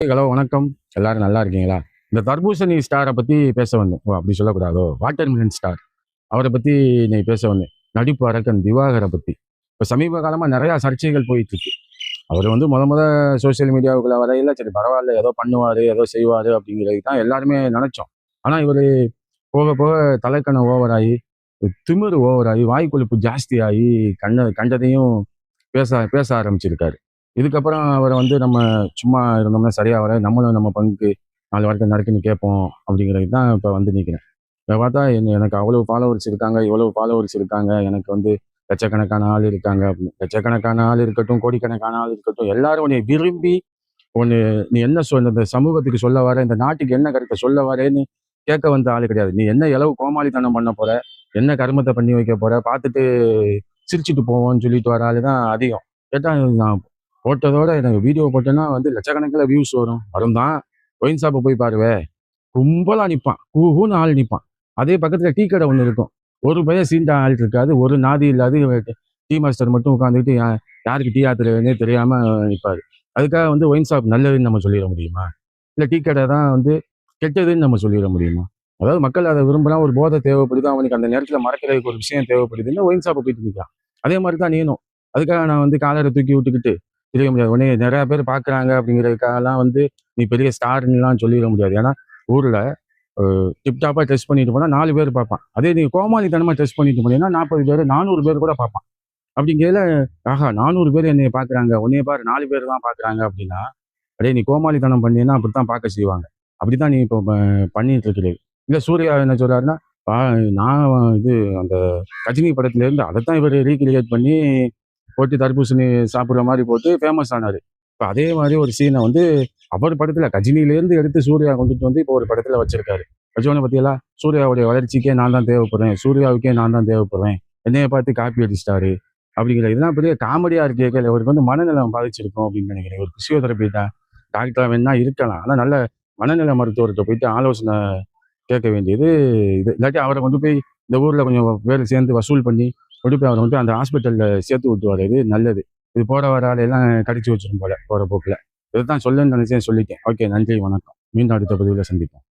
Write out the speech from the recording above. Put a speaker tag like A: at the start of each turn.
A: Hello வணக்கம். எல்லாரும் நல்லா இருக்கீங்களா? இந்த தர்பூசணி ஸ்டாரை பற்றி பேச வந்தேன். ஓ அப்படி சொல்லக்கூடாதோ? வாட்டர் மிலன் ஸ்டார் அவரை பற்றி நீ பேச வந்தேன். நடிப்பு அரக்கன் திவாகரை பற்றி இப்போ சமீப காலமாக நிறையா சர்ச்சைகள் போயிட்டுருக்கு. அவர் வந்து முத முத சோஷியல் மீடியாவுக்குள்ள வரையில சரி பரவாயில்ல ஏதோ பண்ணுவார் ஏதோ செய்வார் அப்படிங்கிறது தான் எல்லாருமே நினச்சோம். ஆனால் இவர் போக போக தலைக்கணம் ஓவராகி திமிரு ஓவராகி வாய் கொழுப்பு ஜாஸ்தியாகி கண்ண கண்டதையும் பேச பேச ஆரம்பிச்சிருக்காரு. இதுக்கப்புறம் அவரை வந்து நம்ம சும்மா இருந்தோம்னா சரியா வர நம்மளும் நம்ம பங்குக்கு நாலு வாரத்தை நடக்குன்னு கேட்போம் அப்படிங்கிறது தான் இப்போ வந்து நிற்கிறேன் இப்போ பார்த்தா என்ன எனக்கு அவ்வளவு ஃபாலோவர்ஸ் இருக்காங்க இவ்வளவு ஃபாலோவர்ஸ் இருக்காங்க. எனக்கு வந்து லட்சக்கணக்கான ஆள் இருக்காங்க அப்படின்னு. லட்சக்கணக்கான ஆள் இருக்கட்டும் கோடிக்கணக்கான ஆள் இருக்கட்டும் எல்லாரும் உன்னை விரும்பி ஒன்று நீ என்ன சொன்ன இந்த சமூகத்துக்கு சொல்ல வர இந்த நாட்டுக்கு என்ன கருத்தை சொல்ல வரேன்னு கேட்க வந்த ஆள் கிடையாது. நீ என்ன இளவு கோமாளித்தனம் பண்ண போற? என்ன கர்மத்தை பண்ணி வைக்க போற? பார்த்துட்டு சிரிச்சுட்டு போவோம்னு சொல்லிட்டு வர ஆளு தான் அதிகம். கேட்டால் நான் போட்டதோட எனக்கு வீடியோ போட்டேன்னா வந்து லட்சக்கணக்கில் வியூஸ் வரும். வரும் தான் ஒயின் ஷாப்பை போய் பாருவே. கும்பலாக நிற்பான் கூன்னு ஆள் நிற்பான் அதே பக்கத்தில் டீ கடை ஒன்று இருக்கும். ஒரு பையன் சீண்டா ஆள் இருக்காது. ஒரு நாதி இல்லாது டீ மாஸ்டர் மட்டும் உட்காந்துக்கிட்டு யாருக்கு டீ ஆத்துறதுன்னே தெரியாமல் நிற்பார் அதுக்காக வந்து ஒயின் ஷாப் நல்லதுன்னு நம்ம சொல்லிட முடியுமா? இல்லை டீ கடை தான் வந்து கெட்டதுன்னு நம்ம சொல்லிட முடியுமா? அதாவது மக்கள் அதை விரும்பினா ஒரு போதை தேவைப்படுது. அவனுக்கு அந்த நேரத்தில் மறக்கிறதுக்கு ஒரு விஷயம் தேவைப்படுதுன்னு ஒயின் ஷாப்பை போயிட்டு நிற்கிறான் அதே மாதிரி தான் நீனும். அதுக்காக நான் வந்து காலரை தூக்கி விட்டுக்கிட்டு தெரிய முடியாது. உடனே நிறையா பேர் பார்க்குறாங்க அப்படிங்கிறதுக்காகலாம் வந்து நீ பெரிய ஸ்டார்லாம் சொல்லிட முடியாது. ஏன்னா ஊரில் டிப்டாப்பாக டெஸ்ட் பண்ணிட்டு போனால் நாலு பேர் பார்ப்பான். அதே நீ கோமாளித்தனமாக டெஸ்ட் பண்ணிட்டு போனீங்கன்னா நாற்பது பேர் நானூறு பேர் கூட பார்ப்பான். அப்படிங்கிறதுல ஆஹா நானூறு பேர் என்னை பார்க்குறாங்க உன்னைய பாரு நாலு பேர் தான் பார்க்குறாங்க அப்படின்னா அதே நீ கோமாளித்தனம் பண்ணினா அப்படி தான் பார்க்க செய்வாங்க. அப்படி தான் நீ இப்போ பண்ணிட்டு இருக்கிறது இல்லை சூர்யா என்ன சொல்கிறாருன்னா "பா, நான் இது அந்த ரஜினி படத்துலேருந்து அதை தான் இவர் ரீக்ரியேட் பண்ணி போட்டு தர்பூசணி சாப்பிட்ற மாதிரி போட்டு ஃபேமஸ் ஆனார். இப்போ அதே மாதிரி ஒரு சீனை வந்து அவர் படத்தில் கஜினிலேருந்து எடுத்து சூர்யா கொண்டுட்டு வந்து இப்போ ஒரு படத்தில் வச்சிருக்காரு. வச்சவனை பற்றியெல்லாம் சூர்யாவுடைய வளர்ச்சிக்கே நான் தான் தேவைப்படுறேன் சூர்யாவுக்கே நான் தான் தேவைப்படுறேன் என்னையை பார்த்து காப்பி அடிச்சிட்டாரு அப்படிங்கிற இதெல்லாம் பெரிய காமெடியாக இருக்கே கேட்கல இவருக்கு வந்து மனநலம் பாதிச்சிருக்கும் அப்படின்னு நினைக்கிறேன். ஒரு பிசியோதெரபி தான் டாக்டர் வேணா இருக்கலாம் ஆனால் நல்ல மனநல மருத்துவர்கிட்ட போயிட்டு ஆலோசனை கேட்க வேண்டியது இது. இல்லாட்டி அவரை கொண்டு போய் இந்த ஊரில் கொஞ்சம் பேர் சேர்ந்து வசூல் பண்ணி கொண்டு போய் அவரை வந்து அந்த ஹாஸ்பிட்டலில் சேர்த்து விட்டு வர்றது நல்லது. இது போட வர ஆளையெல்லாம் கடிச்சு வச்சிடும் போல போகிற போக்கில். இதை தான் சொல்லுன்னு நினைச்சேன் சொல்லிட்டேன். ஓகே நன்றி வணக்கம். மீண்டும் அடுத்த பதிவில் சந்திப்போம்.